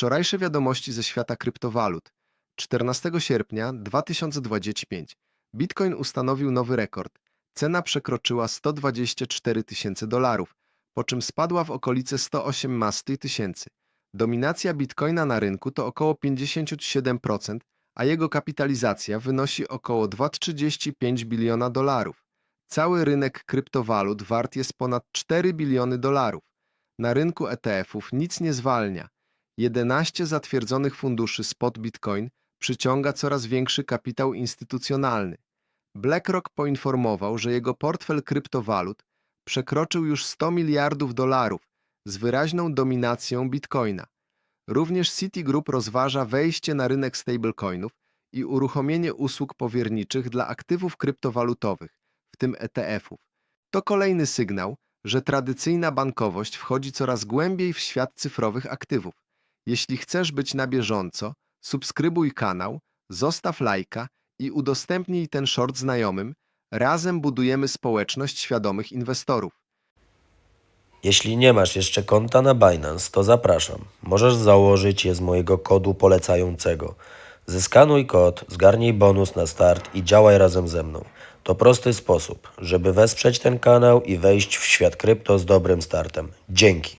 Wczorajsze wiadomości ze świata kryptowalut. 14 sierpnia 2025 Bitcoin ustanowił nowy rekord. Cena przekroczyła 124 tysięcy dolarów, po czym spadła w okolice 118 tysięcy. Dominacja Bitcoina na rynku to około 57%, a jego kapitalizacja wynosi około 2,35 biliona dolarów. Cały rynek kryptowalut wart jest ponad 4 biliony dolarów. Na rynku ETF-ów nic nie zwalnia. 11 zatwierdzonych funduszy spot Bitcoin przyciąga coraz większy kapitał instytucjonalny. BlackRock poinformował, że jego portfel kryptowalut przekroczył już 100 miliardów dolarów z wyraźną dominacją Bitcoina. Również Citigroup rozważa wejście na rynek stablecoinów i uruchomienie usług powierniczych dla aktywów kryptowalutowych, w tym ETF-ów. To kolejny sygnał, że tradycyjna bankowość wchodzi coraz głębiej w świat cyfrowych aktywów. Jeśli chcesz być na bieżąco, subskrybuj kanał, zostaw lajka i udostępnij ten short znajomym. Razem budujemy społeczność świadomych inwestorów. Jeśli nie masz jeszcze konta na Binance, to zapraszam. Możesz założyć je z mojego kodu polecającego. Zeskanuj kod, zgarnij bonus na start i działaj razem ze mną. To prosty sposób, żeby wesprzeć ten kanał i wejść w świat krypto z dobrym startem. Dzięki.